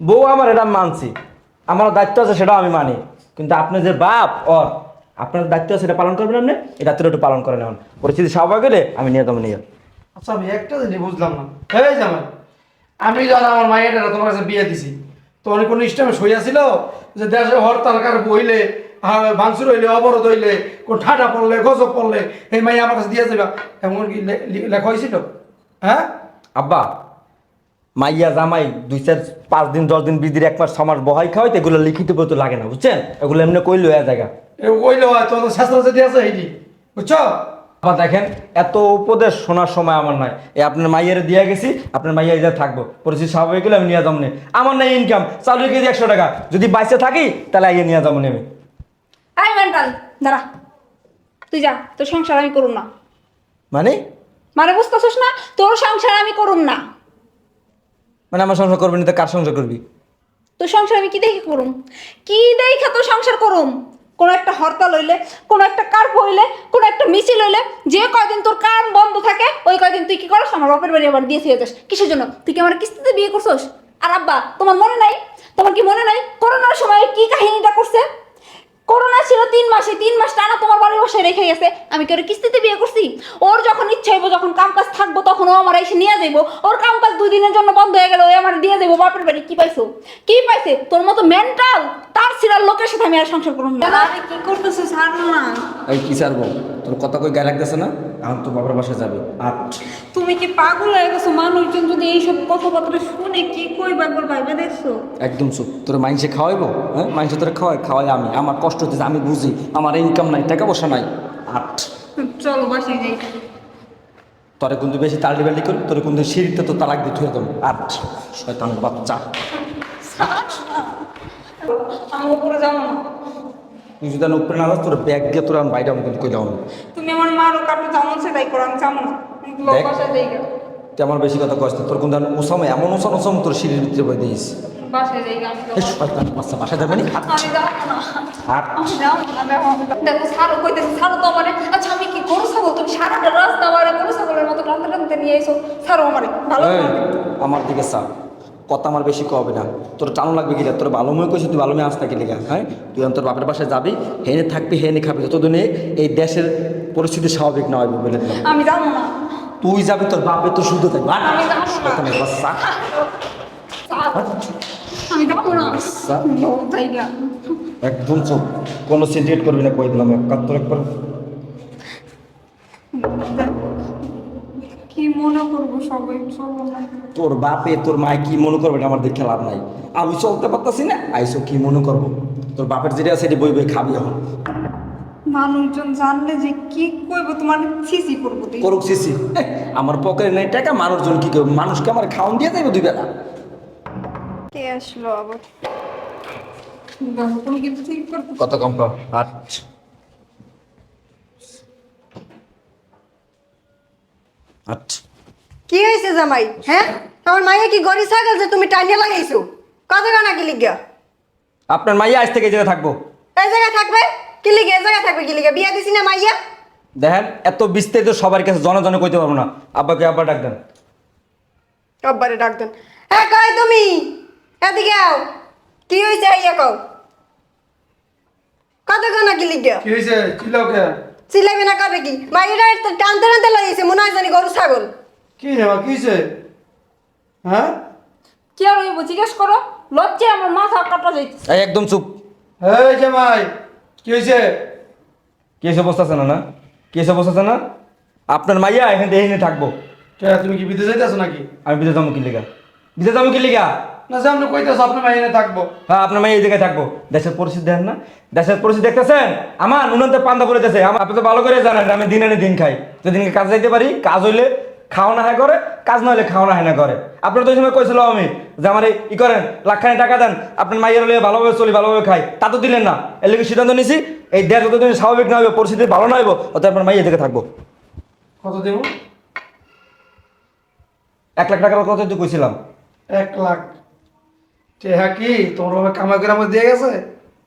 বউ আমার এটা মানছি। আমার দায়িত্ব আছে সেটাও আমি মানি। কিন্তু আপনি যে বাপ ওর আপনার দায়িত্ব আছে সেটা পালন করবেন আপনি? এই দায়িত্বটা একটু পালন করেন এখন। পরিস্থিতি স্বাভাবিক হলে আমি নিয়ে যাব নিয়ে আচ্ছা আমি একটা জিনিস বুঝলাম না। এই জামাই আমি যখন আমার মায়ের তোমার কাছে বিয়ে দিছি তখন কোনো ইস্টামে সইয়াছিল যে দেশে হরতাল কার বইলে ভাঙচুর হইলে অবরোধ হইলে কোন ঠাডা পড়লে গজব পড়লে এই মাই আমার কাছে দিয়ে যাবে এমন কি লেখা হয়েছিল হ্যাঁ? আব্বা মাইয়া জামাই দুই চার পাঁচ দিন দশ দিন বিশ দিন এক মাস ছ মাস বহাই খাওয়াইতে এগুলো লিখিত বলতে লাগে না বুঝছেন? এগুলো এমনি কইলো এক জায়গা। এ কইলে হয় তোমার শাস্ত্র যে দিয়েছে এইটি বুঝছ? আবার দেখেন এত উপদেশ শোনার সময় আমার নাই। এই আপনার মাইয়ের দিয়ে গেছি আপনার মাইয়া যা থাকব। পরিস্থিতি স্বাভাবিক হলে আমি নিয়ে যাব। আমার নাই ইনকাম চালু কেজি একশো টাকা। যদি বাইসে থাকি তাহলে আইয়ে নিয়ে যাব নে আমি। আই মেন্টাল দাঁড়া। তুই যা তোর সংসার আমি করুম না। মানে? মানে বুঝতেছিস না তোর সংসার আমি করুন না। মানে আমার সংসার করবি না, তো কার সংসার করবি? তো সংসার আমি কি দেখে করুম? কি দেখে তো সংসার করুম? কোনো একটা হরতাল হইলে কোনো একটা কার্প হইলে, কোনো একটা মিছিল হইলে, যে কয়দিন তোর কান বন্ধ থাকে, ওই কয়দিন তুই কি করস? আমার বাপের বাড়ি আবার দিয়ে যাস। কিসের জন্য? তুই কি আমার কিস্তিতে বিয়ে করছস? আর আব্বা, তোমার মনে নাই? তোমার কি মনে নাই? করোনার সময় কি কাহিনীটা করছে? করোনা ছিল তিন মাসে, তিন মাস টানা তোমার বাড়ির বসে রেখে গেছে। আমি কি ওর কিস্তিতে বিয়ে করছি? ওর যখন ইচ্ছা হইব, যখন কাম কাজ থাকব, তখন ও আমার এসে নিয়ে যাইবো। ওর কাম কাজ দুই দিনের জন্য বন্ধ হয়ে গেল ও আমার দিয়ে দেবো বাপের বাড়ি। কি পাইছো? কি পাইছে? তোর মতো মেন্টাল তার সিরার লোকের সাথে আমি আর সংসার করব না? আরে কি করতেছো ছাড়ো না। এই কি ছাড়বো? তোর কথা কই গায়ে লাগতেছে না? এখন তো বাবার বাসায় যাবে। আর তুমি কি পাগল হয়ে গেছো? মানুষজন যদি এইসব কথাবার্তা শুনে কি কইবা একবার ভাইবা দেখছ? একদম চুপ। তোর মাইনসে খাওয়াইবো? হ্যাঁ? মাইনসে তোর খাওয়াই খাওয়াই আমি। আমার কষ্ট হচ্ছে আমি বুঝি। আমার ইনকাম নাই টাকা পয়সা নাই। আট। চলো বাসায় যাই। তোরে কিন্তু বেশি তালি বালি করি তোর কিন্তু সিঁড়িতে তো তালাক দিয়ে থুয়ে দেবো। আট। শয়তান বাচ্চা। আমি উপরে যাব না। তুই যদি উপরে না যাস তোর ব্যাগ দিয়ে তোর আমি বাইরে আমি কিন্তু কই যাব তুমি আমার মারো কাটো যেমন সেটাই করো আমি যাব না। দেখ। বাসায় যাই গা। তুই আমার বেশি কথা কষ্ট তোর কিন্তু ওসামে এমন ওসাম ওসাম তোর সিঁড়ির ভিতরে বই বাসায় যাব না। দেখো কইতেছে তো আমারে আচ্ছা আমি কি ছাগল? তুমি সারাটা রাস্তা আমারে গরু ছাগলের মতো নিয়ে এসো আমারে ভালো আমার দিকে কথা আমার বেশি কবে না। তোর টানো লাগবে কি রে? তোর ভালো মনে করছিস তুই ভালো মেয়ে আসতে গেলে হ্যাঁ? তুই তোর বাপের বাসায় যাবি হেনে থাকবি হেনে খাবি। যতদিনে এই দেশের পরিস্থিতি স্বাভাবিক না হবে বলে আমি যাব না। তুই যাবি তোর বাপে তো শুদ্ধ থাকবে। একদম চোখ কোনো সিন্ডিকেট করবি না কই দিলাম একাত্তর একবার। মনে করব সবাই চলো তোর বাপে তোর মায় কি মনে করবে এটা আমার দেখে লাভ নাই। আমি চলতে পারতাছি না আইসো কি মনে করব? তোর বাপের যেটা আছে বই বই খাবি এখন। মানুষজন জানলে যে কি করব তোমার ছিসি করব তুই করুক সিসি আমার পকেটে নেই টাকা মানুষজন কি করবে? মানুষকে আমার খাওয়ান দিয়ে দেবে দুই বেলা। কে আসলো আবার? তুমি কিন্তু ঠিক করতে কত কম কর আট আট কি হয়েছে জামাই? হ্যাঁ? আমার মাইয়া কি গড়ি ছাগল যে তুমি টাইনে লাগাইছো? কত গানা কি লিগা? আপনার মাইয়া আজ থেকে এই জায়গায় থাকব। এই জায়গায় থাকবে? কি লিগে? এই জায়গায় থাকবে কি লিগা? বিয়া দিছি না মাইয়া? দেখেন এত বিস্তারিত সবার কাছে জনে জনে কইতে পারব না। আব্বাকে আব্বা ডাক দেন। রব্বারে ডাক দেন। হ্যাঁ কই তুমি? এদিকে আও। কি হয়েছে? ইয়া কও। কত গানা কি লিগা? কি হয়েছে? চিল্লাও কে? চিলাইবে না কবে কি? মাইয়াটা তো টানতে টানতে লাগাইছে মনে হয় জানি গরু ছাগল। কি রে মা, কি হয়েছে হ্যাঁ? কি আর হইব জিজ্ঞেস করো। লজ্জে আমার মাথা কাটা যাইতেছে। এই একদম চুপ। এই জামাই কি হয়েছে কি এসে বসতেছে না না? কি এসে বসতেছে না? আপনার মাইয়া এখানে এখানে থাকব। কে, তুমি কি বিদেশে যাইতেছো নাকি? আমি বিদেশ যাব কি লিগা বিদেশ যাব কি লিগা না কইতেছো আপনার মাইনে থাকব। হ্যাঁ আপনার এই জায়গায় থাকব। দেশের পরিস্থিতি দেখেন না? দেশের পরিস্থিতি দেখতেছেন? আমার নুনতে পান্তা আমার আপনি তো ভালো করে জানেন আমি দিন এনে দিন খাই। কাজ যাইতে পারি কাজ হইলে খাওয়া না হয় করে কাজ না হলে খাওয়া না হয় না করে। আপনার তো সময় কইছিল আমি যে আমার ই করেন লাখখানি টাকা দেন আপনার মাইয়ের হলে ভালোভাবে চলি ভালোভাবে খাই। তা তো দিলেন না। এর লেগে সিদ্ধান্ত নিছি এই দেশ যতদিন স্বাভাবিক না হবে পরিস্থিতি ভালো না হইব অত আপনার মাইয়া থেকে থাকব। কত দেব? এক লাখ টাকার কথা তো কইছিলাম। এক লাখ টেহা কি? তোমার বাবা কামাই করে আমার দিয়ে গেছে?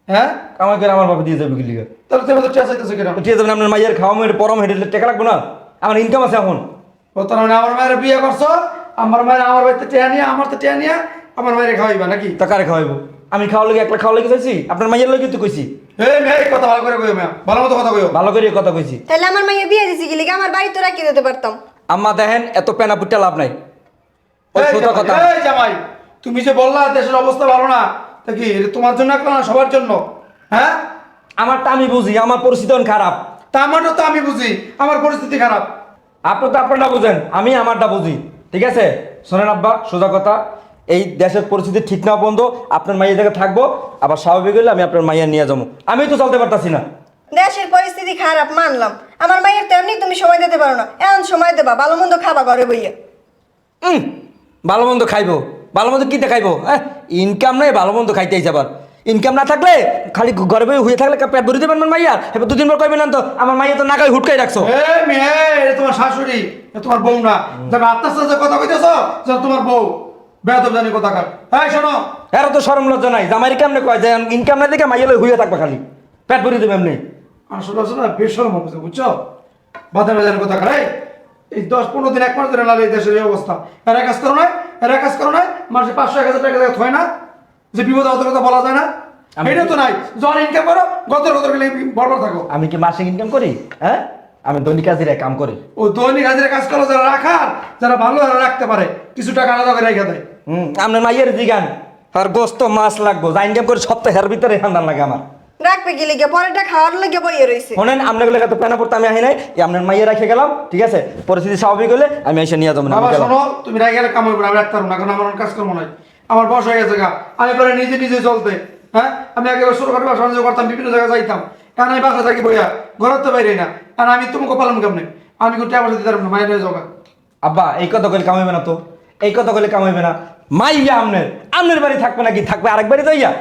হ্যাঁ? কামাই করে আমার বাবা দিয়ে যাবে কি লিগে তাহলে তুমি তো টেহা চাইতেছো কেন? তো ঠিক আপনার মাইয়ের খাওয়া মেয়ের পরম হেঁটে টাকা লাগবো না। আমার ইনকাম আছে এখন। ও তার মানে আমার মায়ের বিয়ে করছ আমার মায়ের আমার বাড়িতে টেহা নিয়ে আমার তো টেহা নিয়ে আমার মায়ের খাওয়াইবা নাকি? তা কারে খাওয়াইবো? আমি খাওয়া লাগে একলা খাওয়া লাগে চাইছি আপনার মাইয়ের লগে তো কইছি। এই মেয়ে কথা ভালো করে কইও ম্যাম ভালো মতো কথা কইও। ভালো করে কথা কইছি। তাহলে আমার মাইয়া বিয়ে দিছি কি আমার রাখিয়ে দিতে পারতাম। আম্মা দেখেন এত পেনা পুট্টা লাভ নাই। ওই কথা। এই জামাই। তুমি যে বললা দেশের অবস্থা ভালো না তা কি এটা তোমার জন্য একলা না সবার জন্য? হ্যাঁ? আমারটা আমি বুঝি আমার পরিস্থিতি খারাপ। তা আমারও তো আমি বুঝি আমার পরিস্থিতি খারাপ। আপনি তো আপনারটা বুঝেন আমি আমারটা বুঝি ঠিক আছে? শোনেন আব্বা সোজা কথা এই দেশের পরিস্থিতি ঠিক না বন্ধ আপনার মাইয়া জায়গায় থাকব আবার স্বাভাবিক হলে আমি আপনার মাইয়া নিয়ে যাব। আমি তো চলতে পারতাছি না। দেশের পরিস্থিতি খারাপ মানলাম। আমার মাইয়ের তো এমনি তুমি সময় দিতে পারো না। এমন সময় দেবা ভালো মন্দ খাবা ঘরে বইয়া। ভালো মন্দ খাইবো। ভালো মন্দ কিতে খাইবো হ্যাঁ ইনকাম নাই ভালো মন্দ খাইতে আবার। ইনকাম না থাকলে খালি ঘরে বই হয়ে থাকলে পেট ভরিতে পারবেন মাইয়ার এবার দুদিন পর কইবেন না তো আমার মাইয়া তো নাকাই হুটকাই রাখছো। তোমার শাশুড়ি তোমার বউ না যাবে আত্মার সাথে কথা কইতেছ যে তোমার বউ। বেদব জানি কথা কার এই শোনো। এর তো সরম লজ্জা নাই। জামাইরি কেমনে কয় যে ইনকাম নাই দেখে মাইয়া লই হইয়া থাকবা খালি? পেট ভরি দেবে এমনি। আসলে আসলে না হচ্ছে বুঝছ? বাধা বেজার কথা কার এই, দশ পনেরো দিন এক মাস ধরে এই দেশের এই অবস্থা। এরা কাজ করো না এরা কাজ করো না মাসে পাঁচশো এক হাজার টাকা হয় না যে বিপদ অতটা কথা বলা যায় না। আমি- এটা তো নাই। জন ইনকাম করো গত গত গেলে বরবার থাকো। আমি কি মাসিক ইনকাম করি? হ্যাঁ? আমি দৈনিক হাজিরায় কাম করি। ও দৈনিক হাজিরা কাজ করো যারা রাখার যারা ভালো রাখতে পারে। কিছু টাকা আলাদা করে রেখে দেয়। হুম আপনার মাইয়ের দিগান আর গোস্ত মাছ লাগবো। যা ইনকাম করে সপ্তাহের ভিতরে ঠান্ডা লাগে আমার। রাখবে কি লিগে? পরেরটা খাওয়ার লেগে বইয়ে রয়েছে শোনেন আপনারগুলো এত প্যানা পড়তে আমি আহি নাই। এই আপনার মাইয়ে রেখে গেলাম ঠিক আছে? পরিস্থিতি স্বাভাবিক হলে আমি এসে নিয়ে যাব না বাবা শোনো তুমি রাখে গেলে কামাই করে আমি রাখতে পারব না কারণ আমার কাজ করব নাই। আমার বয়স হয়ে গেছে গা। আমি পরে নিজে নিজে চলতে হ্যাঁ? আমি আগে ছোটখাটো ব্যবসা বাণিজ্য করতাম বিভিন্ন জায়গায় যাইতাম। কারণ আমি বাসা থাকি বইয়া ঘরের তো বাইরে না। কারণ আমি তোমাকে পালন কেমনে? আমি কোনো টাকা দিতে পারব না মায়ের নিয়ে যাওয়া আব্বা এই কথা কইলে কামাইবে না তো। এই কথা কইলে কামাইবে না। মাইয়া আমনের আমনের বাড়ি থাকবে নাকি? থাকবে আরেক বাড়ি যাইয়া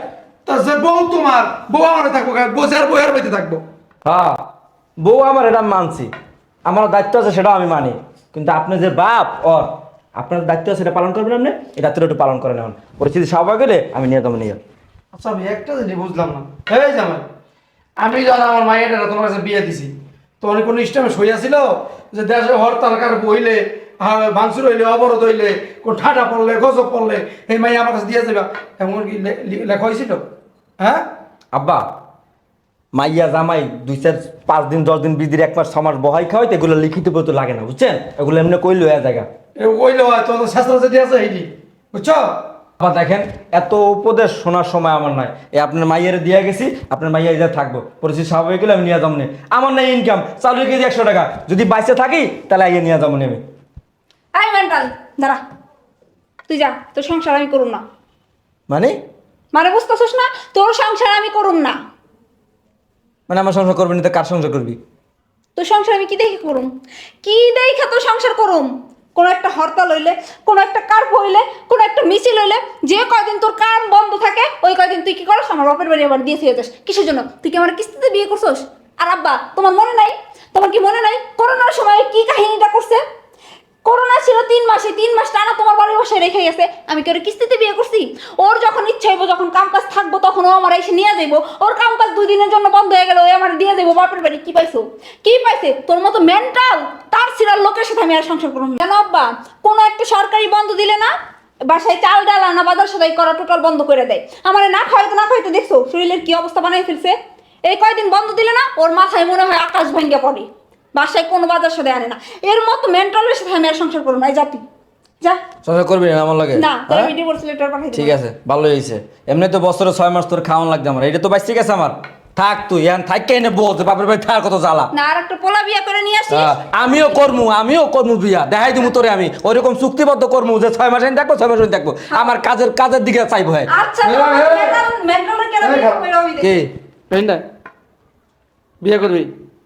যে বউ তোমার বউ আমার থাকব বসে আর বইয়ার বাড়িতে থাকব। হ্যাঁ বউ আমার এটা মানছি। আমার দায়িত্ব আছে সেটাও আমি মানি। কিন্তু আপনি যে বাপ ওর আপনার দায়িত্ব আছে সেটা পালন করবেন আপনি? এই দায়িত্বটা একটু পালন করেন এখন। পরিস্থিতি স্বাভাবিক হলে আমি নিয়ে যাব নিয়ে আচ্ছা আমি একটা জিনিস বুঝলাম না। এই জামাই আমি যখন আমার মায়ের তোমার কাছে বিয়ে দিছি তো অনেক কোনো ইস্টামে সইয়াছিল যে দেশে হরতাল কার বইলে ভাঙচুর হইলে অবরোধ হইলে কোন ঠাটা পড়লে গজব পড়লে এই মাই আমার কাছে দিয়ে যাবে এমন কি লেখা হয়েছিল হ্যাঁ? আব্বা মাইয়া জামাই দুই চার পাঁচ দিন দশ দিন বিশ দিন এক মাস ছ মাস বহাই খাওয়াইতে এগুলো লিখিত বই তো লাগে না বুঝছেন? এগুলো এমনি কইলো এক জায়গা। এ কইলে হয় তো শাস্ত্র যে আছে এইটি বুঝছ? আবার দেখেন এত উপদেশ শোনার সময় আমার নাই। এ আপনার মাইয়ের দিয়ে গেছি আপনার মাইয়া যা থাকব। পরিস্থিতি স্বাভাবিক হলে আমি নিয়ে যাব না। আমার নাই ইনকাম চালু কেজি একশো টাকা। যদি বাইসে থাকি তাহলে আইয়ে নিয়ে যাব না আমি। আই মেন্টাল দাঁড়া। তুই যা তোর সংসার আমি করুম না। মানে? মানে বুঝতেছিস না? তোর সংসার আমি করুম না। মানে আমার সংসার করবি না তো কার সংসার করবি? তোর সংসার আমি কি দেখে করুম? কি দেখে তোর সংসার করুম? কোনো একটা হরতাল হইলে কোনো একটা কার্প হইলে কোনো একটা মিছিল হইলে যে কয়দিন তোর কান বন্ধ থাকে ওই কয়দিন তুই কি করস? আমার বাপের বাড়ি আবার দিয়ে যাস। কিসের জন্য? তুই কি আমার কিস্তিতে বিয়ে করছস? আর আব্বা তোমার মনে নাই? তোমার কি মনে নাই? করোনার সময় কি কাহিনীটা করছে? তিন মাসে, তিন মাস টানা তোমার বাড়ির বাসায় রেখে গেছে। আমি কি ওর কিস্তিতে বিয়ে করছি? ওর যখন ইচ্ছা হইব, যখন কাম কাজ থাকব, তখন ও আমার এসে নিয়ে যাইবো। ওর কাম কাজ দুই দিনের জন্য বন্ধ হয়ে গেল ও আমার দিয়ে যাব বাপের বাড়ি, কি পাইছো? কি পাইছে? তোর মতো মেন্টাল তার সিরার লোকের সাথে আমি আর সংসার করব কেন আব্বা? কোনো একটা সরকারি বন্ধ দিলে না, বাসায় চাল ডাল আনা বাজার সদাই করা টোটাল বন্ধ করে দেয়। আমার না খাওয়াইতে না খাওয়াইতে দেখছ, শরীরের কি অবস্থা বানাই ফেলছে? এই কয়দিন বন্ধ দিলে না, ওর মাথায় মনে হয় আকাশ ভেঙে পড়ে। বাসায় কোনো বাজার সাথে আনে না। এর মতো মেন্টালের সাথে আমি আর সংসার করব না এই জাতি। যা। সংসার করবি না আমার লাগে? না তোর হ্যাঁ? আমি ডিভোর্স লেটার পাঠাই ঠিক আছে ভালো হয়েছে। এমনি তো বছরে ছয় মাস তোর খাওয়ান লাগবে আমার। এটা তো বাইসে গেছে আমার। থাক তুই এখন নেব বাপের বাড়ি কত জ্বালা। না আর একটা পোলা বিয়া করে নিয়ে আসিস। আমিও কর্মু আমিও কর্মু বিয়া। দেখাই দিমু তোরে আমি। ওইরকম চুক্তিবদ্ধ কর্মু যে ছয় মাস দেখব ছয় মাস দেখব আমার কাজের কাজের দিকে চাইব হ্যাঁ। আচ্ছা। মেন্টালের কেন কে? বিয়ে করবি?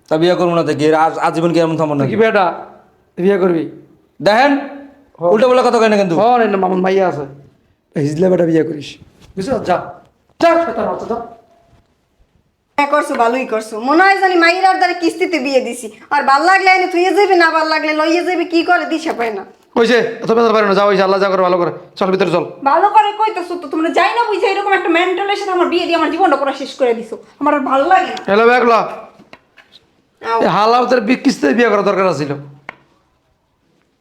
তা বিয়ে করব না দেখি আজ আজীবন কি এমন থামো না কি বেটা বিয়ে করবি? দেখেন উল্টো বলে কথা কেন কিন্তু। হন না মামুন মাইয়া আছে। হিজলে বেটা বিয়ে করিস। বুঝছ? যা। যা শয়তান বাচ্চা, যা। হ্যাঁ করছ ভালোই করছ। মনে হয় জানি মাইয়ের আর দ্বারা কিস্তিতে বিয়ে দিছি। আর ভালো লাগলে এনে থুয়ে যাবি না ভালো লাগলে লইয়ে যাবি কি করে দিশা পায় না। কইছে এত বেতার পারে না যাও ওই আল্লাহ যা করে ভালো করে। চল ভিতরে চল। ভালো করে কইতেছো তো তোমরা যাই না বুঝে এরকম একটা মেন্টালের সাথে আমার বিয়ে দিয়ে আমার জীবনটা পুরো শেষ করে দিছো। আমার আর ভালো লাগে না। হ্যালো ব্যাগলা। হালাওতের কিস্তিতে বিয়ে করা দরকার ছিল